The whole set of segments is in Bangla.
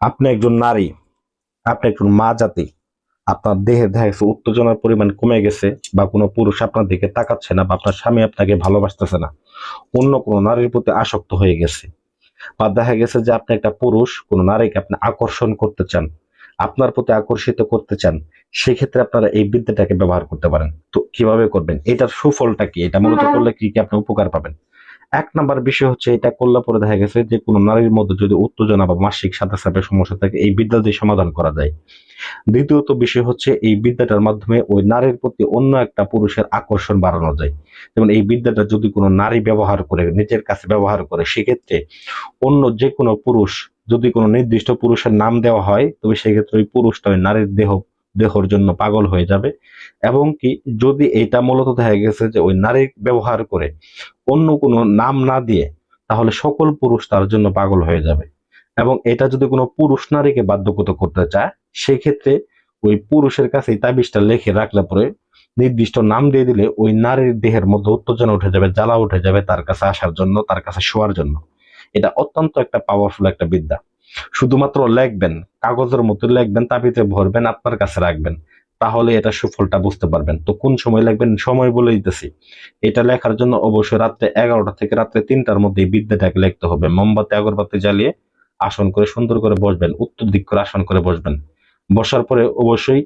আপনি একজন নারী আপনি একজন মা জাতি আপনার দেহে দেখা গেছে উত্তেজনার পরিমাণ কমে গেছে বা কোনো পুরুষ আপনার দিকে তাকাচ্ছে না বা আপনার স্বামী আপনাকে ভালোবাসতেছে না অন্য কোনো নারীর প্রতি আসক্ত হয়ে গেছে। বা দেখা গেছে যে আপনি একটা পুরুষ কোনো নারীকে আপনি আকর্ষণ করতে চান আপনার প্রতি আকর্ষিত করতে চান সেক্ষেত্রে আপনারা এই বিদ্যাটাকে ব্যবহার করতে পারেন। তো কীভাবে করবেন? এটার সুফলটা কি? এটা মূলত করলে কি কি আপনি উপকার পাবেন? এক নাম্বার বিষয় হচ্ছে এটা করলে পরে দেখা গেছে যে কোনো নারীর মধ্যে যদি উত্তেজনা বা মাসিক সাথে সাথে সমস্যা থাকে, এই বিদ্যা দিয়ে সমাধান করা যায়। দ্বিতীয়ত বিষয় হচ্ছে এই বিদ্যাটার মাধ্যমে ওই নারীর প্রতি অন্য একটা পুরুষের আকর্ষণ বাড়ানো যায়। যেমন এই বিদ্যাটা যদি কোনো নারী ব্যবহার করে, নিজের কাছে ব্যবহার করে, সেক্ষেত্রে অন্য যে কোনো পুরুষ যদি কোনো নির্দিষ্ট পুরুষের নাম দেওয়া হয়, তবে সেক্ষেত্রে ওই পুরুষটা ওই নারীর দেহ দেহর জন্য পাগল হয়ে যাবে। এবং কি, যদি এটা মূলত দেখা গেছে যে ওই নারী ব্যবহার করে অন্য কোনো নাম না দিয়ে, তাহলে সকল পুরুষ তার জন্য পাগল হয়ে যাবে। এবং এটা যদি কোনো পুরুষ নারীকে বাধ্যগত করতে চায়, সেক্ষেত্রে ওই পুরুষের কাছে তাবিজটা লিখে রাখলে পরে নির্দিষ্ট নাম দিয়ে দিলে ওই নারীর দেহের মধ্যে উত্তেজনা উঠে যাবে, জ্বালা উঠে যাবে তার কাছে আসার জন্য, তার কাছে শোয়ার জন্য। এটা অত্যন্ত একটা পাওয়ারফুল একটা বিদ্যা। শুধুমাত্র লিখবেন, কাগজের মতো লিখবেন তাবিতে ভরবেন, আপনার কাছে রাখবেন, তাহলে এটা সুফলটা বুঝতে পারবেন। তো কোন সময় লিখবেন? সময় বলে দিতেছি। এটা লেখার জন্য অবশ্যই রাত্রে এগারোটা থেকে রাত্রে তিনটার মধ্যে বিদ্যাটাকে লিখতে হবে। মোমবাতি, আগরবাতি জ্বালিয়ে আসন করে সুন্দর করে বসবেন, উত্তর দিক করে আসন করে বসবেন। বসার পরে অবশ্যই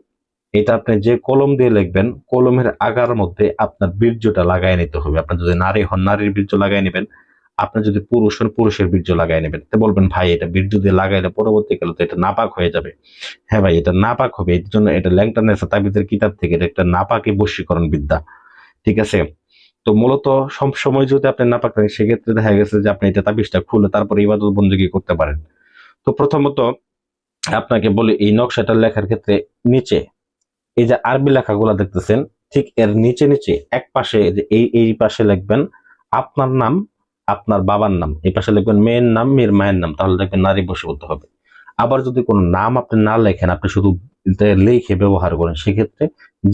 এটা আপনি যে কলম দিয়ে লিখবেন, কলমের আগার মধ্যে আপনার বীর্যটা লাগাই নিতে হবে। আপনি যদি নারী হন, নারীর বীর্য লাগাই নেবেন আপনি যদি পুরুষ হন, পুরুষের বীর্য লাগাই নেবেন। তো বলবেন, ভাই, এটা বীর্য দিয়ে লাগাইলে পরবর্তীকালে তো এটা নাপাক হয়ে যাবে। হ্যাঁ ভাই, এটা নাপাক হবে। এর জন্য এটা ল্যাংটানেসা তাবিজের কিতাব থেকে এটা একটা নাপাকি বশীকরণ বিদ্যা। ঠিক আছে? তো মূলত সব সময় যদি আপনি নাপাক থাকেন, সেক্ষেত্রে দেখা গেছে যে আপনি এটা তাবিজটা খুলে তারপরে ইবাদত বন্দী করতে পারেন। তো প্রথমত আপনাকে বলি, এই নকশাটা লেখার ক্ষেত্রে নিচে, এই যে আরবি লেখাগুলো দেখতেছেন, ঠিক এর নিচে নিচে, এক পাশে এই এই পাশে লিখবেন, আপনার নাম আপনার বাবার নাম। এই পাশে লিখবেন, মেয়ের নাম, মেয়ের মায়ের নাম। তাহলে দেখবেন নারী বসীভূত হবে। আবার যদি কোনো নাম আপনি না লেখেন, আপনি শুধু লিখে ব্যবহার করেন, সেক্ষেত্রে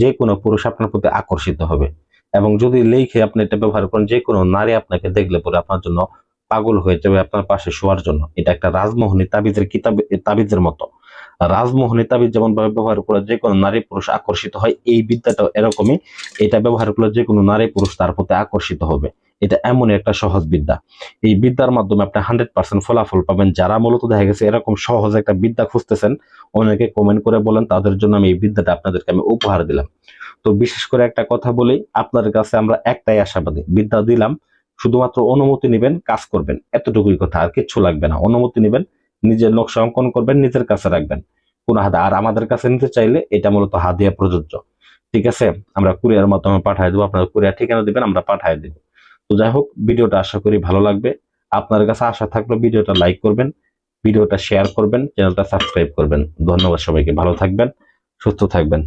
যে কোনো পুরুষ আপনার প্রতি আকর্ষিত হবে। এবং যদি লিখে আপনি এটা ব্যবহার করেন যে কোনো নারী আপনাকে দেখলে পরে আপনার জন্য পাগল হয়ে যাবে, আপনার পাশে শোয়ার জন্য। এটা একটা রাজমোহনী তাবিজের কিতাব তাবিজের মতো। রাজমোহনী তাবিজ যেমন ভাবে ব্যবহার করে যে কোনো নারী পুরুষ আকর্ষিত হয়, এই বিদ্যাটাও এরকমই। এটা ব্যবহার করলে যে কোনো নারী পুরুষ তার প্রতি আকর্ষিত হবে। এটা এমন একটা সহজ বিদ্যা। এই বিদ্যার মাধ্যমে আপনি হান্ড্রেড পার্সেন্ট ফলাফল পাবেন। যারা মূলত দেখা গেছে এরকম সহজ একটা বিদ্যা খুঁজতেছেন, অনেকে কমেন্ট করে বলেন, তাদের জন্য আমি এই বিদ্যাটা আপনাদেরকে আমি উপহার দিলাম। তো বিশেষ করে একটা কথা বলি আপনাদের কাছে আমরা একটাই আশাবাদী, বিদ্যা দিলাম, শুধুমাত্র অনুমতি নেবেন, কাজ করবেন। এতটুকুই কথা, আর কিচ্ছু লাগবে না। অনুমতি নেবেন, নিজের নকশা অঙ্কন করবেন, নিজের কাছে রাখবেন। কোন হাতে আর আমাদের কাছে নিতে চাইলে এটা মূলত হাদিয়া প্রযোজ্য। ঠিক আছে? আমরা কুরিয়ার মাধ্যমে পাঠিয়ে দেবো, আপনারা কুরিয়ার ঠিকানা দিবেন, আমরা পাঠিয়ে দেব। তো যাই হোক, ভিডিওটা আশা করি ভালো লাগবে। আপনার কাছে আশা থাকলে ভিডিওটা লাইক করবেন, ভিডিওটা শেয়ার করবেন, চ্যানেলটা সাবস্ক্রাইব করবেন। ধন্যবাদ সবাইকে, ভালো থাকবেন, সুস্থ থাকবেন।